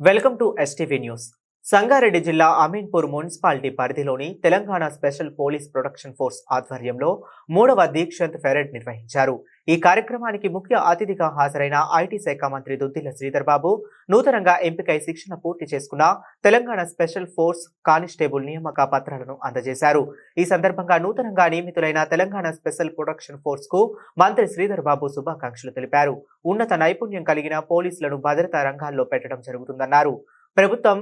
Welcome to STV news Sangareddy జిల్లా Ameenpur municipality పరిధిలోని Telangana special police protection force ఆధ్వర్యంలో మూడవ దీక్షంత్ పెరేడ్ నిర్వహించారు. ఈ కార్యక్రమానికి ముఖ్య అతిథిగా హాజరైన ఐటీ శాఖ మంత్రి దుద్దిల శ్రీధర్ బాబు నూతనంగా ఎంపికై శిక్షణ పూర్తి చేసుకున్న తెలంగాణ స్పెషల్ ఫోర్స్ కానిస్టేబుల్ నియామక పత్రాలను అందజేశారు. ఈ సందర్భంగా నూతనంగా నియమితులైన తెలంగాణ స్పెషల్ ప్రొటెక్షన్ ఫోర్స్కు మంత్రి శ్రీధర్ బాబు శుభాకాంక్షలు తెలిపారు. ఉన్నత నైపుణ్యం కలిగిన పోలీసులను భద్రతా రంగాల్లో పెట్టడం జరుగుతుందన్నారు. ప్రభుత్వం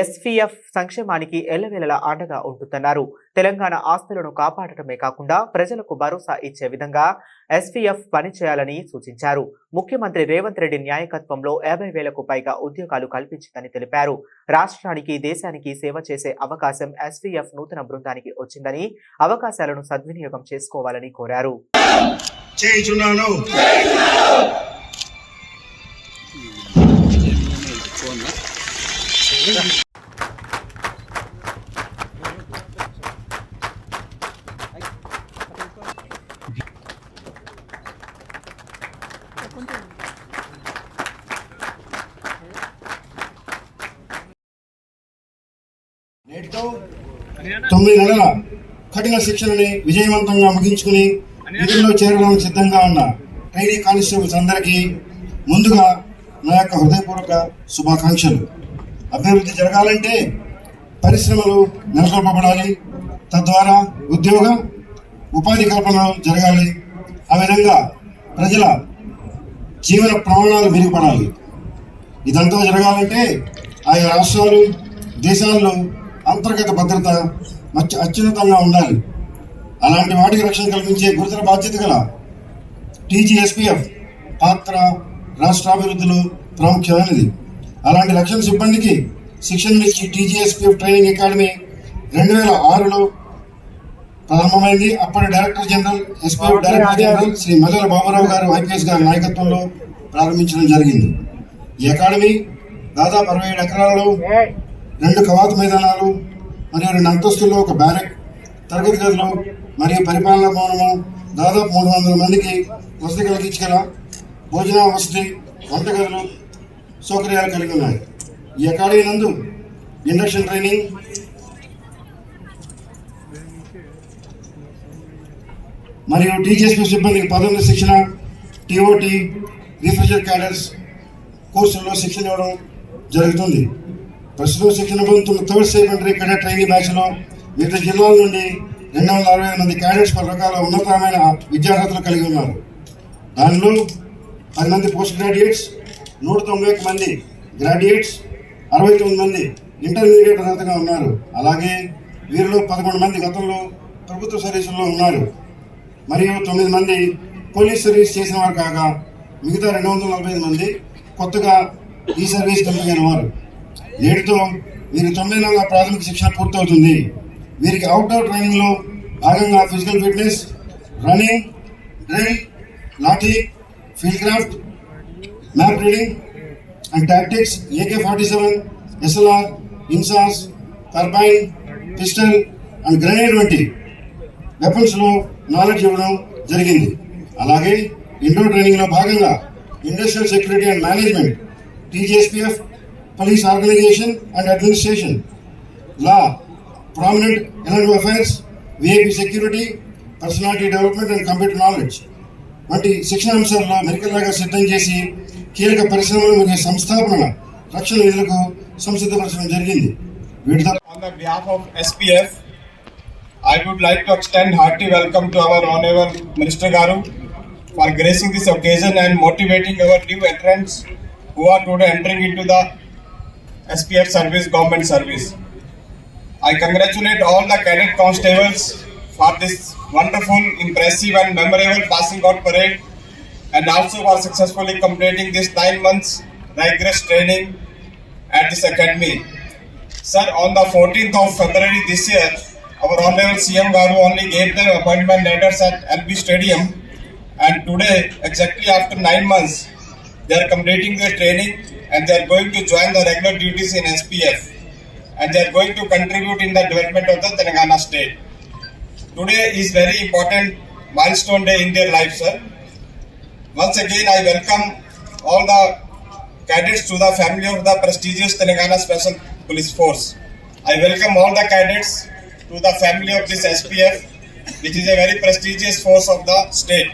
ఎస్పీఎఫ్ సంక్షేమానికి ఎల్లవేళలా అండగా ఉంటుందన్నారు తెలంగాణ ఆస్తులను కాపాడటమే కాకుండా ప్రజలకు భరోసా ఇచ్చే విధంగా ఎస్పీఎఫ్ పనిచేయాలని సూచించారు. ముఖ్యమంత్రి రేవంత్ రెడ్డి న్యాయకత్వంలో యాభై వేలకు పైగా ఉద్యోగాలు కల్పించిందని తెలిపారు. రాష్ట్రానికి దేశానికి సేవ చేసే అవకాశం ఎస్పీఎఫ్ నూతన బృందానికి వచ్చిందని అవకాశాలను సద్వినియోగం చేసుకోవాలని కోరారు. తొమ్మిది నెలల కఠిన శిక్షణని విజయవంతంగా ముగించుకుని విధుల్లో చేరడానికి సిద్ధంగా ఉన్న ట్రైనీ కానిస్టేబుల్స్ అందరికీ ముందుగా నా యొక్క హృదయపూర్వక శుభాకాంక్షలు. అభివృద్ధి జరగాలంటే పరిశ్రమలు నెలకొల్పబడాలి. తద్వారా ఉద్యోగ ఉపాధి కల్పన జరగాలి. ఆ విధంగా ప్రజల జీవన ప్రమాణాలు మెరుగుపడాలి. ఇదంతా జరగాలంటే ఆయా రాష్ట్రాలు దేశాల్లో అంతర్గత భద్రత అత్యు- అత్యున్నతంగా ఉండాలి. అలాంటి వాటికి రక్షణ కల్పించే గురుతర బాధ్యత గల టీజీఎస్పీఎఫ్ పాత్ర రాష్ట్రాభివృద్ధిలో ప్రాముఖ్యమైనది. అలాంటి రక్షణ సిబ్బందికి శిక్షణ ఇచ్చి టీజీఎస్పీఎఫ్ ట్రైనింగ్ అకాడమీ రెండు వేల ఆరులో ప్రారంభమైంది. అప్పటి director general SPF director general Shri Mallela Baburao గారు ఐపీఎస్ గారి నాయకత్వంలో ప్రారంభించడం జరిగింది. ఈ అకాడమీ దాదాపు అరవై ఏడు ఎకరాలలో రెండు కవాతు మైదానాలు మరియు రెండు అంతస్తుల్లో ఒక బ్యారెక్ తరగతి గదులు మరియు పరిపాలనా భవనము దాదాపు మూడు వందల మందికి వసతి కలిగించగల భోజన వసతి వంటగదులు సౌకర్యాలు కలిగి ఉన్నాయి. ఈ అకాడమీ నందు ఇండక్షన్ ట్రైనింగ్ మరియు టీజీఎస్పీ సిబ్బందికి పదోన్నత శిక్షణ టీఓటీ రిఫ్రెషర్ క్యాడర్స్ కోర్సుల్లో శిక్షణ ఇవ్వడం జరుగుతుంది. ప్రస్తుతం శిక్షణ పొందుతున్న థర్డ్ సెకండరీ కెడెట్ ట్రైనింగ్ బ్యాచ్లో వివిధ జిల్లాల నుండి రెండు వందల అరవై మంది క్యాడెట్స్ పలు రకాల ఉన్నతమైన విద్యార్హతలు కలిగి ఉన్నారు. దానిలో పది మంది పోస్ట్ గ్రాడ్యుయేట్స్ నూట తొంభై ఒక్క మంది గ్రాడ్యుయేట్స్ అరవై తొమ్మిది మంది ఇంటర్మీడియట్ అర్హతగా ఉన్నారు. అలాగే వీరిలో పదకొండు మంది గతంలో ప్రభుత్వ సర్వీసుల్లో ఉన్నారు. మరియు తొమ్మిది మంది పోలీస్ సర్వీస్ చేసిన వారు కాగా మిగతా రెండు వందల నలభై ఐదు మంది కొత్తగా ఈ సర్వీస్ కంపెనీ వారు నేటితో వీరి తొమ్మిది నెలల ప్రాథమిక శిక్షణ పూర్తవుతుంది. వీరికి అవుట్డోర్ ట్రైనింగ్లో భాగంగా physical fitness running drill lathi field craft map reading and tactics AK forty seven SLR INSAS carbine pistol and grenade వంటి వెపన్స్లో నాలెడ్జ్ ఇవ్వడం జరిగింది. అలాగే ఇండోర్ ట్రైనింగ్లో భాగంగా industrial security and management TGSPF police organisation and administration law prominent alert affairs VIP security personality development and computer knowledge వంటి శిక్షణ అంశాల్లో మెరికల్లాగా సిద్ధం చేసి కీలక పరిశ్రమలు మరియు సంస్థాపన రక్షణ నిధులకు సంసిద్ధపరచడం జరిగింది వీటితో On the behalf of SPF, I would like to extend hearty welcome to our Honorable Minister Garu for gracing this occasion and motivating our new entrants who are today entering into the SPF service, government service. I congratulate all the cadet constables for this wonderful, impressive and memorable passing out parade and also for successfully completing this nine months rigorous training at this academy. Sir, on the 14th of February this year, our Honorable CM Garu only gave them appointment letters at LB Stadium and today, exactly after nine months, they are completing their training and they are going to join the regular duties in SPF and they are going to contribute in the development of the Telangana state. Today is very important milestone day in their life, sir. Once again, I welcome all the cadets to the family of the prestigious Telangana Special Police Force. I welcome all the cadets to the family of this SPF, which is a very prestigious force of the state.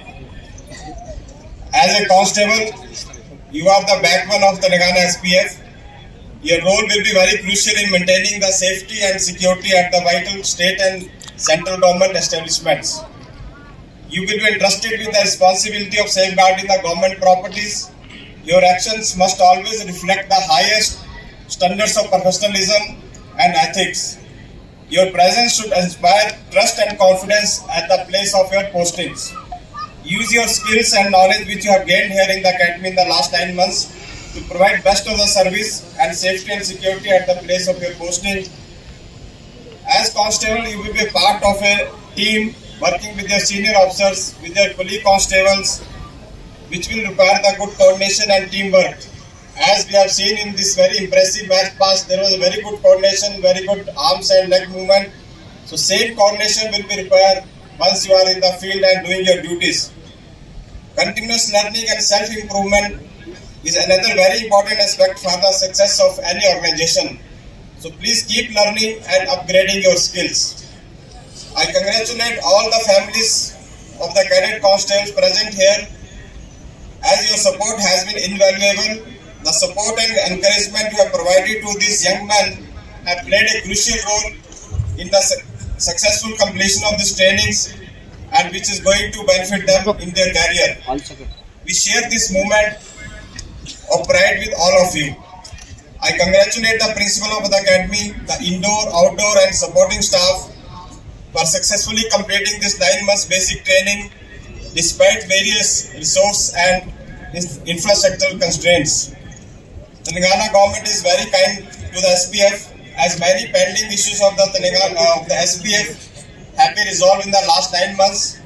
As a constable, you are the backbone of Telangana SPF. Your role will be very crucial in maintaining the safety and security at the vital state and central government establishments. You will be entrusted with the responsibility of safeguarding the government properties. Your actions must always reflect the highest standards of professionalism and ethics. Your presence should inspire trust and confidence at the place of your postings. Use your skills and knowledge which you have gained here in the academy in the last nine months to provide best of the service and safety and security at the place of your posting. As constable, you will be part of a team working with your senior officers, with your colleague constables, which will require the good coordination and teamwork. As we have seen in this very impressive match pass, there was a very good coordination, very good arms and leg movement. So same coordination will be required once you are in the field and doing your duties. Continuous learning and self-improvement is another very important aspect for the success of any organization. So please keep learning and upgrading your skills. I congratulate all the families of the cadet constables present here as your support has been invaluable. The support and encouragement you have provided to these young men have played a crucial role in the successful completion of these trainings and which is going to benefit them in their career. We share this moment of pride with all of you. I congratulate the principal of the academy, the indoor, outdoor, and supporting staff for successfully completing this nine months basic training despite various resource and infrastructural constraints. The Telangana government is very kind to the SPF as many pending issues uh, of the Telangana of the SBF have been resolved in the last nine months.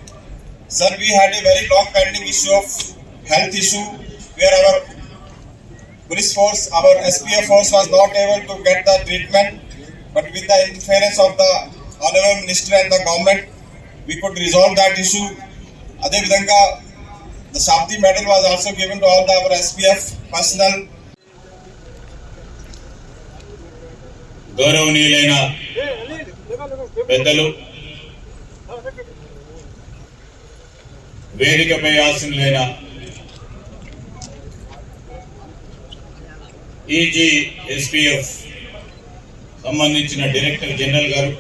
Sir, we had a very long pending issue of health issue where our police force, our SPF force was not able to get the treatment, but with the interference of the honorable minister and the government, we could resolve that issue. Adhe the Shabdi medal was also given to all the, our SPF personnel గౌరవనీయులైన పెద్దలు వేదికపై ఆసీనులైన ఈజీ SPF సంబంధించిన director general గారు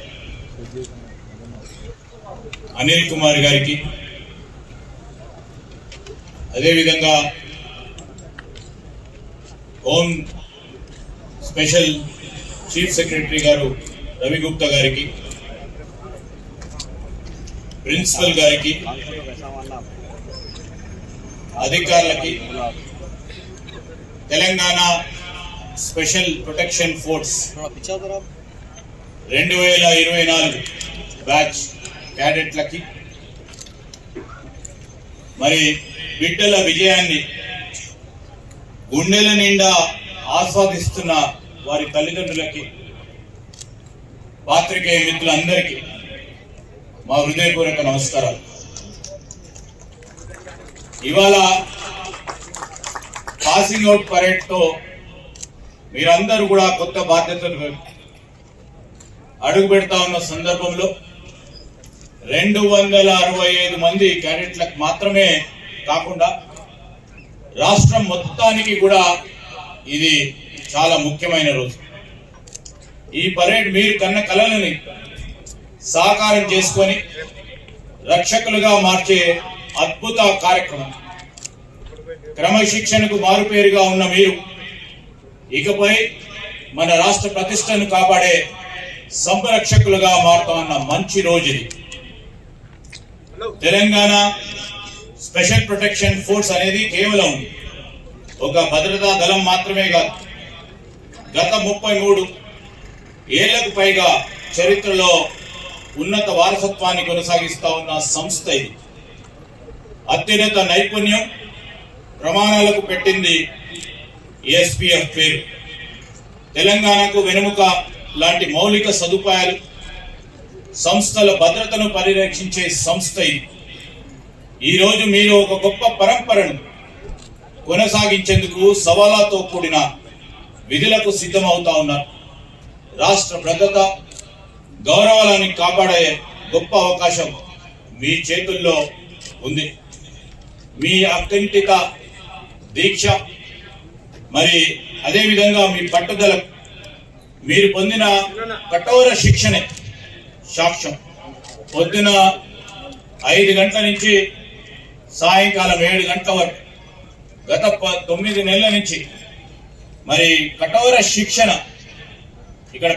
అనిల్ కుమార్ గారికి. అదేవిధంగా home special chief secretary గారు రవి గుప్తా గారికి ప్రిన్సిపల్ గారికి అధికారులకి తెలంగాణ స్పెషల్ ప్రొటెక్షన్ ఫోర్స్ రెండు వేల ఇరవై నాలుగు బ్యాచ్ క్యాడెట్లకి మరి బిడ్డల విజయాన్ని గుండెల నిండా ఆస్వాదిస్తున్న వారి తల్లిదండ్రులకి పాత్రికేయ మిత్రులందరికీ మా హృదయపూర్వక నమస్కారాలు. ఇవాళ పాసింగ్ అవుట్ పరేడ్తో మీరందరూ కూడా కొత్త బాధ్యతలు అడుగు పెడతా ఉన్న సందర్భంలో రెండు వందల అరవై ఐదు మంది క్యాడెట్లకు మాత్రమే కాకుండా రాష్ట్రం మొత్తానికి కూడా ఇది చాలా ముఖ్యమైన రోజు. ఈ పరేడ్ మీరు కన్న కళలని సాకారం చేసుకొని రక్షకులుగా మార్చే అద్భుత కార్యక్రమం. క్రమశిక్షణకు మారుపేరుగా ఉన్న మీరు ఇకపై మన రాష్ట్ర ప్రతిష్టను కాపాడే సంరక్షకులుగా మారుతామన్న మంచి రోజు ఇది. తెలంగాణ స్పెషల్ ప్రొటెక్షన్ ఫోర్స్ అనేది కేవలం ఒక భద్రతా దళం మాత్రమే కాదు గత ముప్పై మూడు ఏళ్ళకు పైగా చరిత్రలో ఉన్నత వారసత్వాన్ని కొనసాగిస్తూ ఉన్న సంస్థ ఇది. అత్యున్నత నైపుణ్యం ప్రమాణాలకు పెట్టింది ఎస్పీఎఫ్ పేరు. తెలంగాణకు వెనుముక లాంటి మౌలిక సదుపాయాలు సంస్థల భద్రతను పరిరక్షించే సంస్థ ఇది. ఈరోజు మీరు ఒక గొప్ప పరంపరను కొనసాగించేందుకు సవాళ్ళతో కూడిన విధులకు సిద్ధమవుతా ఉన్నారు. రాష్ట్ర భద్రత గౌరవాలని కాపాడే గొప్ప అవకాశం మీ చేతుల్లో ఉంది. మీ అకంటిత దీక్ష మరి అదేవిధంగా మీ పట్టుదల మీరు పొందిన కఠోర శిక్షణే సాక్ష్యం. పొద్దున ఐదు గంటల నుంచి సాయంకాలం ఏడు గంటల వరకు గత ప- తొమ్మిది నెలల నుంచి మరి కఠోర శిక్షణ. ఇక్కడ